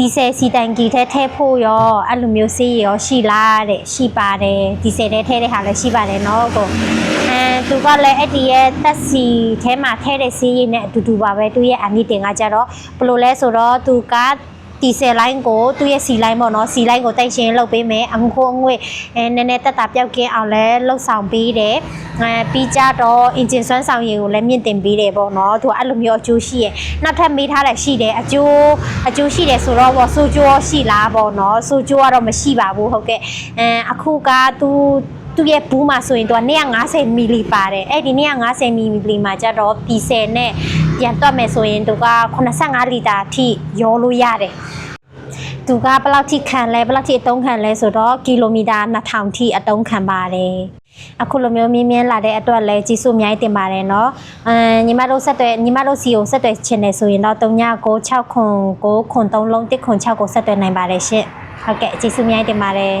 ဒီဆယ်စီတိုင်ကီထဲထဲဖို့ရောအဲ့လိုမျိုးစေးရောရှိလားတဲ့ရှိပါတယ်ဒီဆယ်ထဲထဲတဲ့ဟာလည်းရှိပါတယ်နော်ကိုအဲသူကလည်းအဲ့ဒီရဲ့တက်စီထဲမှာထဲတဲ့စေးရည်နဲ့အတူတူပါပဲသူရဲ့အမိတင်ကကြတော့ဘယ်လိုလဲဆိုတော့သူက ဒီဇယ်လိုင်းကိုသူ့ရဲ့စီလိုင်းပေါ့နော်စီလိုင်းကိုတိုက်ရှင်လုပ်ပေးမယ်အခုခိုးငွေအဲနည်းနည်းတက်တာပြောက်ကင်းအောင်လဲလှုပ်ဆောင်ပေးတယ်အဲပြီးကြတော့အင်ဂျင်ဆွမ်းဆောင်ရည်ကိုလည်းမြင့်တင်ပေးတယ်ပေါ့နော်သူကအဲ့လိုမျိုးအကျိုးရှိရဲ့နောက်ထပ်မေးထားတယ်ရှိတယ်အကျိုးအကျိုးရှိတယ်ဆိုတော့ပေါ့ဆိုကျိုးရောရှိလားပေါ့နော်ဆိုကျိုးကတော့မရှိပါဘူးဟုတ်ကဲ့အဲအခုကသူသူ့ရဲ့ဘူးမှာဆိုရင်သူက250မီလီပါတယ်အဲ့ဒီ250မီလီမှာကျတော့ဒီဆယ်နဲ့ ပြန်တွက်မယ်ဆိုရင်သူက85လီတာအထိရောလို့ရတယ် သူကဘယ်လောက်ထိခံလဲဘယ်လောက်ထိအတုံးခံလဲဆိုတော့ကီလိုမီတာ2000ထိအတုံးခံပါတယ်အခုလိုမျိုးမြင်းမြင်းလာတဲ့အတွက်လဲကြီးစုအများကြီးတင်ပါတယ်เนาะအမ်ညီမတို့ဆက်သွယ်ညီမတို့စီကိုဆက်သွယ်ချင်တယ်ဆိုရင်တော့3996ခွန်9ခွန်3လုံး1ခွန်6ကိုဆက်သွယ်နိုင်ပါတယ်ရှင့်ဟုတ်ကဲ့ကြီးစုအများကြီးတင်ပါတယ်